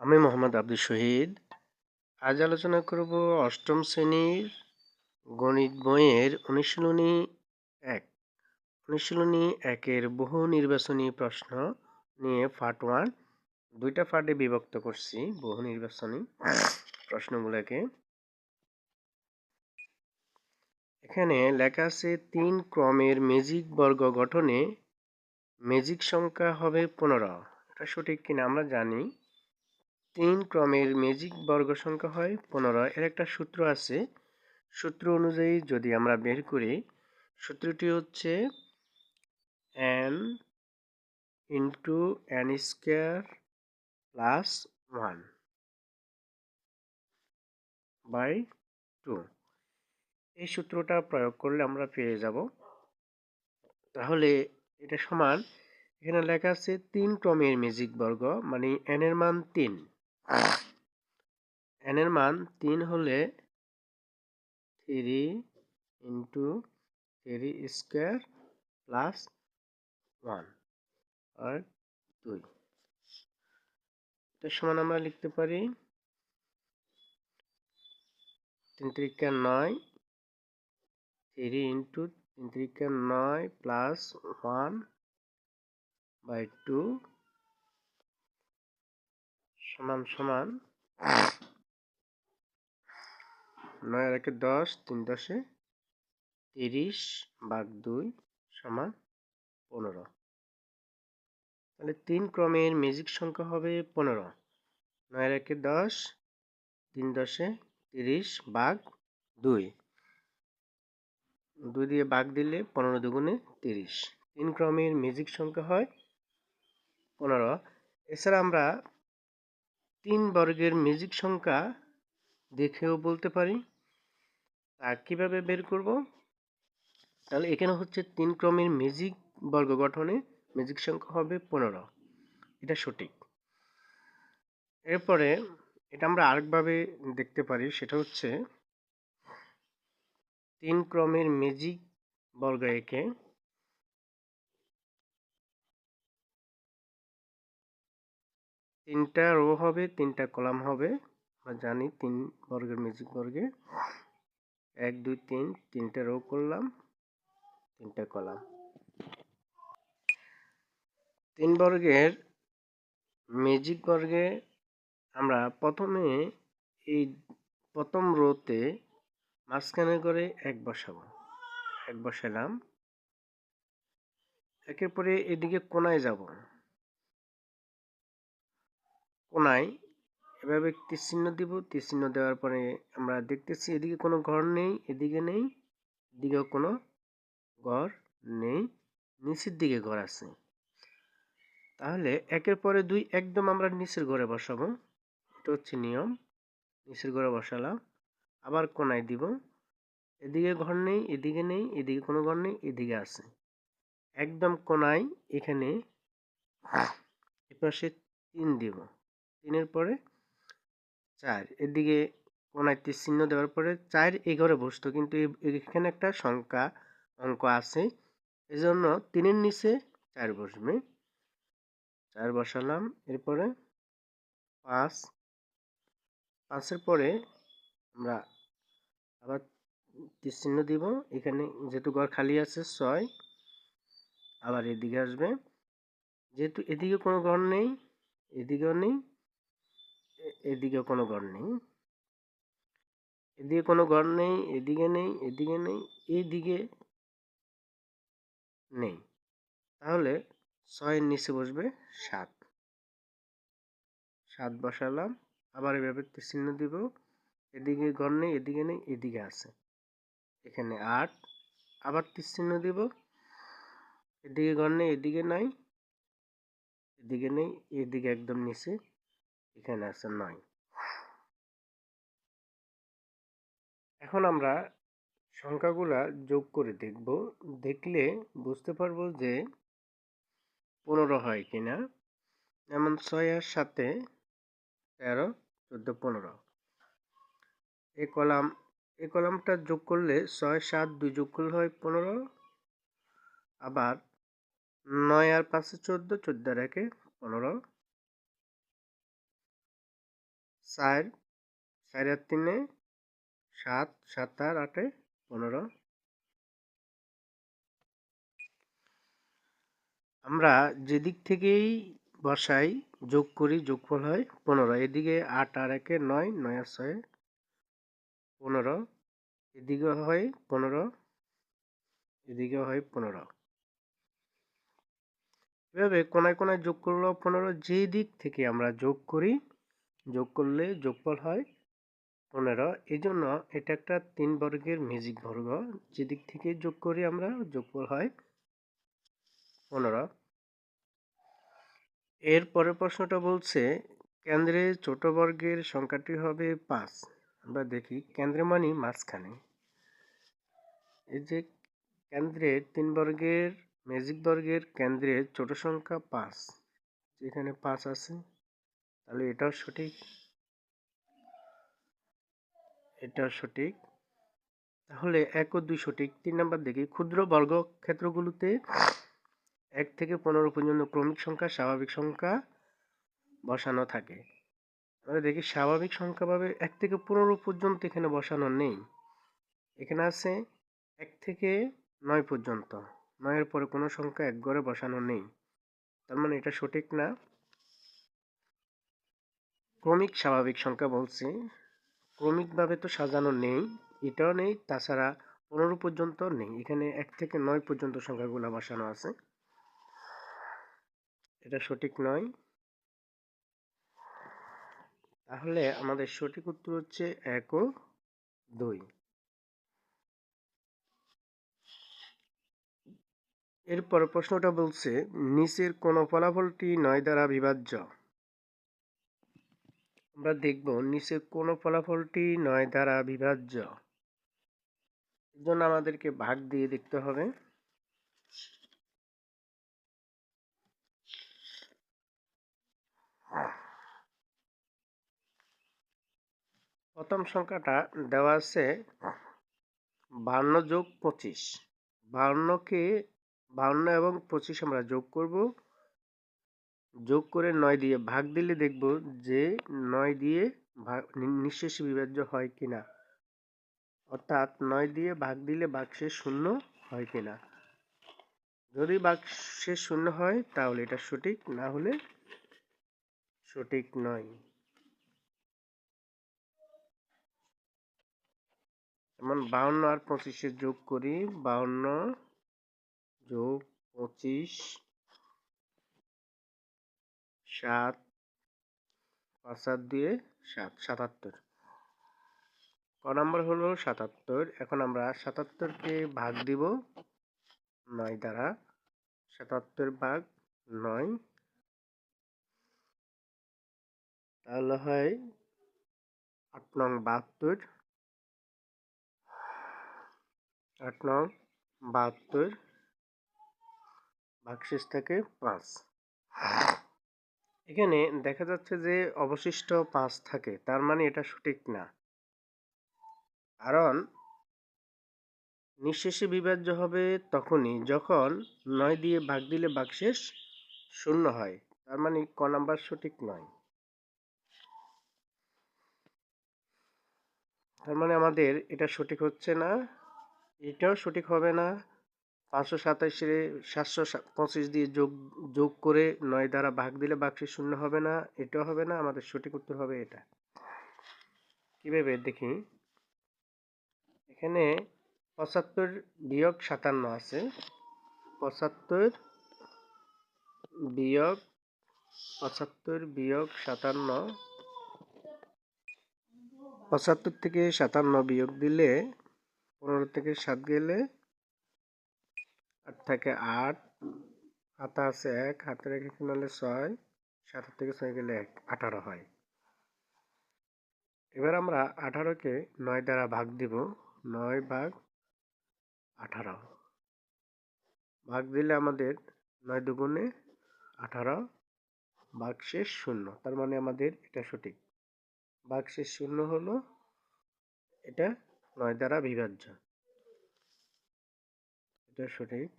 আমি মোহাম্মদ আব্দুল শহীদ। আজ আলোচনা করব অষ্টম শ্রেণির গণিত বইয়ের অনুশীলনী এক। অনুশীলনী একের বহু নির্বাচনী প্রশ্ন নিয়ে পার্ট ওয়ান দুইটা পার্টে বিভক্ত করছি বহু নির্বাচনী প্রশ্নগুলোকে। এখানে লেখা আছে, তিন ক্রমের মেজিক বর্গ গঠনে মেজিক সংখ্যা হবে পনেরো। এটা সঠিক কিনা আমরা জানি। তিন ক্রমের ম্যাজিক বর্গ সংখ্যা হয়, পনেরো। এর একটা সূত্র আছে। সূত্র অনুযায়ী যদি আমরা বের করি, সূত্রটি হচ্ছে N into N square plus one by two এই সূত্রটা প্রয়োগ করলে আমরা পেয়ে যাব। তাহলে এটা সমান। এখানে লেখা আছে তিন ক্রমের ম্যাজিক বর্গ মানে এন এর মান তিন। এন এর মান তিন হলে three into three square plus one আর দুই। এটার সমান আমরা লিখতে পারি তিন ত্রিকা নয় থ্রি ইন্টু তিন ত্রিকা নয় প্লাস ওয়ান বাই টু সমান সমান নয় আর দশ, তিন দশে তিরিশ ভাগ দুই সমান পনেরো। তাহলে তিন ক্রমের ম্যাজিক সংখ্যা হবে পনেরো। নয় একে দশ, তিন দশে তিরিশ ভাগ দুই। দুই দিয়ে ভাগ দিলে পনেরো দুগুণে তিরিশ। তিন ক্রমের ম্যাজিক সংখ্যা হয় পনেরো। এছাড়া আমরা তিন বর্গের ম্যাজিক সংখ্যা দেখেও বলতে পারি। তা কীভাবে বের করব? তাহলে এখানে হচ্ছে তিন ক্রমের ম্যাজিক বর্গ গঠনে ম্যাজিক সংখ্যা হবে পনেরো। এটা সঠিক। এরপরে এটা আমরা আরেকভাবে দেখতে পারি, সেটা হচ্ছে তিন ক্রমের ম্যাজিক বর্গ একে তিনটা রো হবে, তিনটা কলাম হবে। আমরা জানি তিন বর্গের ম্যাজিক বর্গে। এক, দুই, তিন, তিনটা রো করলাম, তিনটা কলাম তিন বর্গের ম্যাজিক বর্গে আমরা প্রথমে এই প্রথম রোতে মাঝখানে করে এক বসাবো। এক বসালাম। একের পরে এদিকে কোনায় যাব। কোনায় এভাবে তীর চিহ্ন দিব। তীর চিহ্ন দেওয়ার পরে আমরা দেখতেছি এদিকে কোনো ঘর নেই, এদিকে নেই, এদিকেও কোনো ঘর নেই, নিচের দিকে ঘর আছে। তাহলে একের পরে দুই একদম আমরা নিচের ঘরে বসাবো। এটা হচ্ছে নিয়ম। নিচের ঘরে বসালাম। আবার কোনায় দিব। এদিকে ঘর নেই, এদিকে নেই, এদিকে কোনো ঘর নেই, এদিকে আছে। একদম কোনায় এখানে এপাশে তিন দিব। তিনের পরে চার। এদিকে কোনায় তীর চিহ্ন দেওয়ার পরে চার এই ঘরে বসতো, কিন্তু এখানে একটা সংখ্যা অঙ্ক আছে। এজন্য তিনের নিচে চার বসবে। চার বসালাম। এরপরে পাঁচ। পাঁচের পরে আমরা আবার তীর চিহ্ন দিব। এখানে যেহেতু ঘর খালি আছে, ছয়। আবার এদিকে আসবে। যেহেতু এদিকে কোনো ঘর নেই, এদিকেও নেই। এদিকে কোনো ঘর নেই। এদিকে কোনো ঘর নেই, এদিকে নেই এদিকে নেই, এইদিকে নেই। তাহলে ছয়ের নিচে বসবে সাত। সাত বসালাম, আবার এভাবে চিহ্ন দিব। এদিকে ঘর নেই, এদিকে নেই, এদিকে আছে। এখানে আট, আবার চিহ্ন দিব? এদিকে ঘর নেই, এদিকে নাই, এদিকে নেই, এদিকে একদম নিচে। এখানে আছে নয় এখন আমরা সংখ্যাগুলা যোগ করে দেখব। দেখলে বুঝতে পারব যে পনেরো হয় কিনা। যেমন ছয় আর সাথে তেরো, চোদ্দ, পনেরো। এই কলাম এই কলামটা যোগ করলে ছয়, সাত, দুই যোগ করলে হয় পনেরো। আবার নয় আর পাঁচে চোদ্দ চোদ্দ আর একে পনেরো। চার চার আর তিনে, সাত সাত আর আটে পনেরো আমরা যেদিক থেকেই বসাই, যোগ করি, যোগফল হয় পনেরো। এদিকে আট আর একে নয় নয় আর ছয়, পনেরো। এদিকে হয় পনেরো, এদিকে হয় পনেরো। এভাবে কোনায় কোনায় যোগ করলেও পনেরো। যে দিক থেকে আমরা যোগ করি যোগ করলে যোগফল হয় পনেরো। এই জন্য এটা একটা তিন বর্গের ম্যাজিক বর্গ। যেদিক থেকে যোগ করি আমরা, যোগফল হয় পনেরো। এর পরের প্রশ্নটা বলছে, কেন্দ্রে ছোট বর্গের সংখ্যাটি হবে পাঁচ। আমরা দেখি, কেন্দ্রে মানে মাঝখানে। এই যে কেন্দ্রে তিন বর্গের ম্যাজিক বর্গের কেন্দ্রে ছোট সংখ্যা পাঁচ। যেখানে পাঁচ আছে তাহলে এটাও সঠিক? এটাও সঠিক। তাহলে এক ও দুই সঠিক। তিন নাম্বার দেখি, ক্ষুদ্র বর্গ ক্ষেত্রগুলোতে এক থেকে পনেরো পর্যন্ত ক্রমিক সংখ্যা, স্বাভাবিক সংখ্যা বসানো থাকে। আমরা দেখি, স্বাভাবিক সংখ্যা ভাবে এক থেকে পনেরো পর্যন্ত এখানে বসানো নেই। এখানে আছে এক থেকে নয় পর্যন্ত। নয়ের পরে কোনো সংখ্যা এক ঘরে বসানো নেই। তার মানে এটা সঠিক না? ক্রমিক স্বাভাবিক সংখ্যা বলছি। ক্রমিকভাবে তো সাজানো নেই, এটাও নেই, তাছাড়া পনেরো পর্যন্ত নেই। এখানে এক থেকে নয় পর্যন্ত সংখ্যাগুলো বসানো আছে। এটা সঠিক নয়। তাহলে আমাদের সঠিক উত্তর হচ্ছে এক ও দুই। এরপর প্রশ্নটা বলছে, নিচের কোন ফলাফলটি নয় দ্বারা বিভাজ্য। আমরা দেখব নিচের কোন ফলাফলটি নয় দ্বারা বিভাজ্য। এর জন্য আমাদেরকে ভাগ দিয়ে দেখতে হবে। প্রথম সংখ্যাটা দেওয়া আছে বান্ন যোগ পঁচিশ। বাউন্নকে বান্ন এবং পঁচিশ আমরা যোগ করব। যোগ করে নয় দিয়ে ভাগ দিলে দেখব যে নয় দিয়ে ভাগ নিঃশেষ বিভাজ্য হয় কিনা অর্থাৎ নয় দিয়ে ভাগ দিলে বাক্সে শূন্য হয় কিনা যদি বাক্সে শূন্য হয়, তাহলে এটা সঠিক, না হলে সঠিক নয়। যেমন বাউন্ন আর পঁচিশে যোগ করি, বাউন্ন যোগ পঁচিশ সাত, পাঁচ, সাত দিয়ে সাত, সাতাত্তর। ক নাম্বার হলো সাতাত্তর। এখন আমরা সাতাত্তরকে ভাগ দিব নয় দ্বারা। সাতাত্তর ভাগ নয় তাহলে হয় আট নং বাহাত্তর। আট নং বাহাত্তর। ভাগশেষ থাকে পাঁচ। এখানে দেখা যাচ্ছে যে অবশিষ্ট পাঁচ থাকে, তার মানে এটা সঠিক না। কারণ নিঃশেষে বিভাজ্য হবে তখনই যখন নয় দিয়ে ভাগ দিলে ভাগশেষ শূন্য হয়, তার মানে ক নাম্বার সঠিক নয়। তার মানে আমাদের এটা সঠিক হচ্ছে না, এটাও সঠিক হবে না পাঁচশো সাতাশে সাতশো পঁচিশ দিয়ে যোগ যোগ করে নয় দ্বারা ভাগ দিলে বাক্সে শূন্য হবে না, এটাও হবে না, আমাদের সঠিক উত্তর হবে এটা। কীভাবে দেখি? এখানে পঁচাত্তর বিয়োগ সাতান্ন আছে। পঁচাত্তর বিয়োগ পঁচাত্তর বিয়োগ সাতান্ন, পঁচাত্তর থেকে সাতান্ন বিয়োগ দিলে পনেরো থেকে সাত গেলে আট থেকে আট হাতা এক হাতে রেখে হলে ছয়, সাত থেকে ছয় গেলে এক, আঠারো হয়। এবার আমরা আঠারোকে নয় দ্বারা ভাগ দিব, নয় ভাগ আঠারো। ভাগ দিলে আমাদের নয় দুগুণে আঠারো শেষ শূন্য, তার মানে আমাদের এটা সঠিক। ভাগ শূন্য হলো এটা নয় দ্বারা বিভাজ্য। সঠিক।